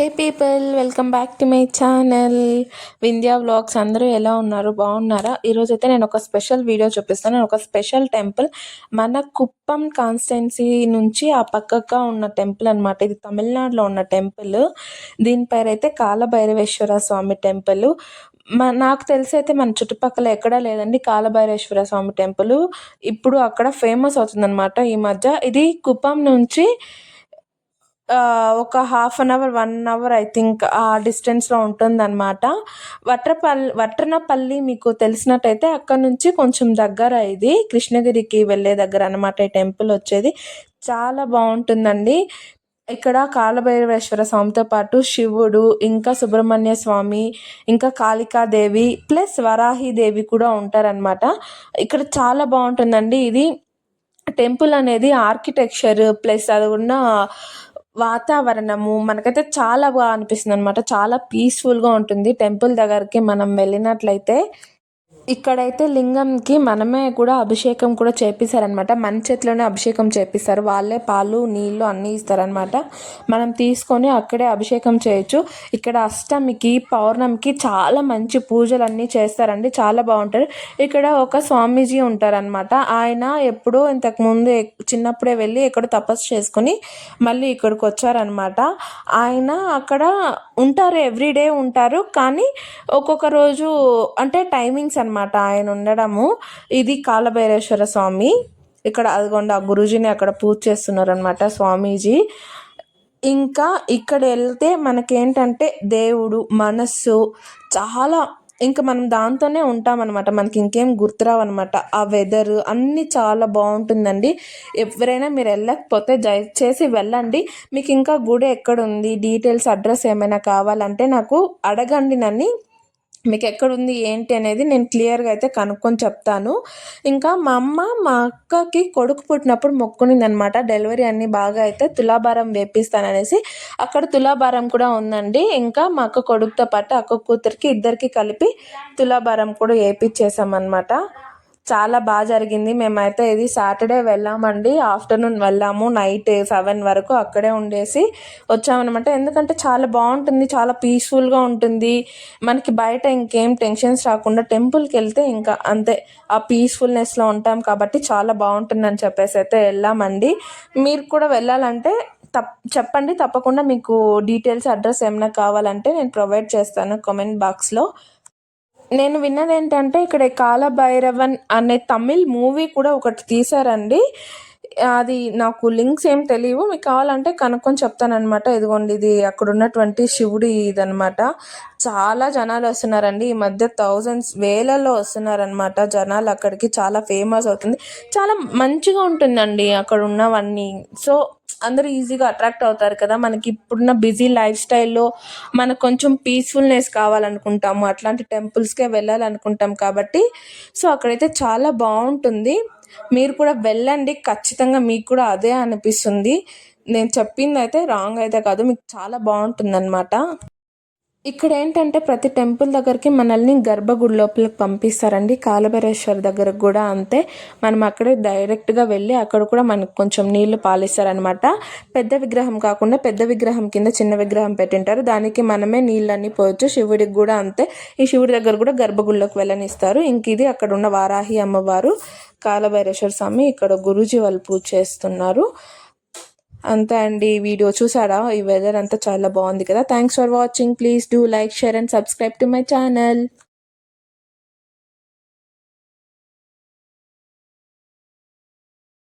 Hey people welcome back to my channel Vindhya vlogs అందరూ ఎలా ఉన్నారు? బాగున్నారా? ఈరోజు అయితే నేను ఒక స్పెషల్ వీడియో చూపిస్తాను. నేను ఒక స్పెషల్ టెంపుల్ మన కుప్పం కాన్స్టెన్సీ నుంచి ఆ పక్కగా ఉన్న టెంపుల్ అనమాట ఇది తమిళనాడులో ఉన్న టెంపుల్ దీని పేరు అయితే కాలభైరవేశ్వర స్వామి టెంపుల్ మన నాకు తెలిసి అయితే మన చుట్టుపక్కల ఎక్కడా లేదండి కాలభైరేశ్వర స్వామి టెంపుల్ ఇప్పుడు అక్కడ ఫేమస్ అవుతుందన్నమాట ఈ మధ్య. ఇది కుప్పం నుంచి ఒక half an hour one hour I think ఆ డిస్టెన్స్లో ఉంటుందన్నమాట. వట్రపల్లి వట్రనపల్లి మీకు తెలిసినట్టయితే అక్కడ నుంచి కొంచెం దగ్గర ఇది. కృష్ణగిరికి వెళ్ళే దగ్గర అనమాట ఈ టెంపుల్ వచ్చేది. చాలా బాగుంటుందండి. ఇక్కడ కాలభైరవేశ్వర స్వామితో పాటు శివుడు ఇంకా సుబ్రహ్మణ్య స్వామి ఇంకా కాళికాదేవి ప్లస్ వరాహిదేవి కూడా ఉంటారనమాట ఇక్కడ చాలా బాగుంటుందండి. ఇది టెంపుల్ అనేది ఆర్కిటెక్చర్ ప్లస్ అది ఉన్న వాతావరణము మనకైతే చాలా బాగా అనిపిస్తుంది అనమాట చాలా పీస్ఫుల్గా ఉంటుంది. టెంపుల్ దగ్గరికి మనం వెళ్ళినట్లయితే ఇక్కడైతే లింగంకి మనమే కూడా అభిషేకం కూడా చేపిస్తారనమాట మన చేతిలోనే అభిషేకం చేపిస్తారు. వాళ్ళే పాలు నీళ్ళు అన్నీ ఇస్తారనమాట మనం తీసుకొని అక్కడే అభిషేకం చేయొచ్చు. ఇక్కడ అష్టమికి పౌర్ణమికి చాలా మంచి పూజలు అన్నీ చేస్తారండి. చాలా బాగుంటారు. ఇక్కడ ఒక స్వామీజీ ఉంటారనమాట ఆయన ఎప్పుడో ఇంతకుముందు చిన్నప్పుడే వెళ్ళి ఇక్కడ తపస్సు చేసుకొని మళ్ళీ ఇక్కడికి వచ్చారనమాట ఆయన అక్కడ ఉంటారు. ఎవ్రీడే ఉంటారు. కానీ ఒక్కొక్క రోజు అంటే టైమింగ్స్ అనమాట అనమాట ఆయన ఉండడము. ఇది కాలభైరేశ్వర స్వామి. ఇక్కడ అదిగోండి ఆ గురుజీని అక్కడ పూజ చేస్తున్నారు అనమాట స్వామీజీ. ఇంకా ఇక్కడ వెళ్తే మనకేంటంటే దేవుడు మనస్సు చాలా ఇంకా మనం దాంతోనే ఉంటామన్నమాట. మనకి ఇంకేం గుర్తురావు అనమాట ఆ వెదర్ అన్నీ చాలా బాగుంటుందండి. ఎవరైనా మీరు వెళ్ళకపోతే దయచేసి వెళ్ళండి. మీకు ఇంకా గుడి ఎక్కడ ఉంది? డీటెయిల్స్ అడ్రస్ ఏమైనా కావాలంటే నాకు అడగండి నన్ను. మీకు ఎక్కడుంది ఏంటి అనేది నేను క్లియర్గా అయితే కనుక్కొని చెప్తాను. ఇంకా మా అమ్మ మా అక్కకి కొడుకు పుట్టినప్పుడు మొక్కునింది అనమాట డెలివరీ అన్ని బాగా అయితే తులాభారం వేపిస్తాననేసి. అక్కడ తులాభారం కూడా ఉందండి. ఇంకా మా అక్క కొడుకుతో పాటు అక్క కూతురికి ఇద్దరికి కలిపి తులాభారం కూడా వేపించేసామన్నమాట చాలా బాగా జరిగింది. మేమైతే ఇది సాటర్డే వెళ్ళామండి. ఆఫ్టర్నూన్ వెళ్ళాము. నైట్ సెవెన్ వరకు అక్కడే ఉండేసి వచ్చామన్నమాట. ఎందుకంటే చాలా బాగుంటుంది. చాలా పీస్ఫుల్గా ఉంటుంది. మనకి బయట ఇంకేం టెన్షన్స్ రాకుండా టెంపుల్కి వెళ్తే ఇంకా అంతే. ఆ పీస్ఫుల్నెస్లో ఉంటాం కాబట్టి చాలా బాగుంటుందని చెప్పేసి అయితే వెళ్ళామండి. మీరు కూడా వెళ్ళాలంటే తప్ చెప్పండి. తప్పకుండా మీకు డీటెయిల్స్ అడ్రస్ ఏమైనా కావాలంటే నేను ప్రొవైడ్ చేస్తాను కామెంట్ బాక్స్లో. నేను విన్నది ఏంటంటే ఇక్కడ కాలభైరవన్ అనే తమిళ్ మూవీ కూడా ఒకటి తీశారండి. అది నాకు లింక్స్ ఏం తెలియవు. మీకు కావాలంటే కనుక్కొని చెప్తానమాట ఇదిగోండి ఇది అక్కడ ఉన్నటువంటి శివుడి ఇదనమాట చాలా జనాలు వస్తున్నారండి. ఈ మధ్య థౌజండ్స్ వేలలో వస్తున్నారనమాట జనాలు అక్కడికి. చాలా ఫేమస్ అవుతుంది. చాలా మంచిగా ఉంటుందండి అక్కడ ఉన్నవన్నీ. సో అందరూ ఈజీగా అట్రాక్ట్ అవుతారు కదా. మనకి ఇప్పుడున్న బిజీ లైఫ్ స్టైల్లో మనకు కొంచెం పీస్ఫుల్నెస్ కావాలనుకుంటాము. అట్లాంటి టెంపుల్స్కే వెళ్ళాలనుకుంటాం కాబట్టి. సో అక్కడైతే చాలా బాగుంటుంది. మీరు కూడా వెళ్ళండి. ఖచ్చితంగా మీకు కూడా అదే అనిపిస్తుంది. నేను చెప్పింది అయితే రాంగ్ అయితే కాదు. మీకు చాలా బాగుంటుంది అనమాట ఇక్కడ ఏంటంటే ప్రతి టెంపుల్ దగ్గరికి మనల్ని గర్భగుడి లోపలికి పంపిస్తారండి. కాలభైరేశ్వర్ దగ్గరకు కూడా అంతే. మనం అక్కడే డైరెక్ట్గా వెళ్ళి అక్కడ కూడా మనకు కొంచెం నీళ్ళు పాలిస్తారనమాట పెద్ద విగ్రహం కాకుండా పెద్ద విగ్రహం కింద చిన్న విగ్రహం పెట్టింటారు. దానికి మనమే నీళ్ళన్నీ పోవచ్చు శివుడికి కూడా అంతే. ఈ శివుడి దగ్గర కూడా గర్భగుడిలోకి వెళ్ళనిస్తారు. ఇంక ఇది అక్కడ ఉన్న వారాహి అమ్మవారు కాలభైరేశ్వర స్వామి ఇక్కడ గురూజీ వాళ్ళు పూజ చేస్తున్నారు. అంతే అండి వీడియో చూసారా? ఈ వెదర్ అంతా చాలా బాగుంది కదా. Thanks for watching please do like share and subscribe to my channel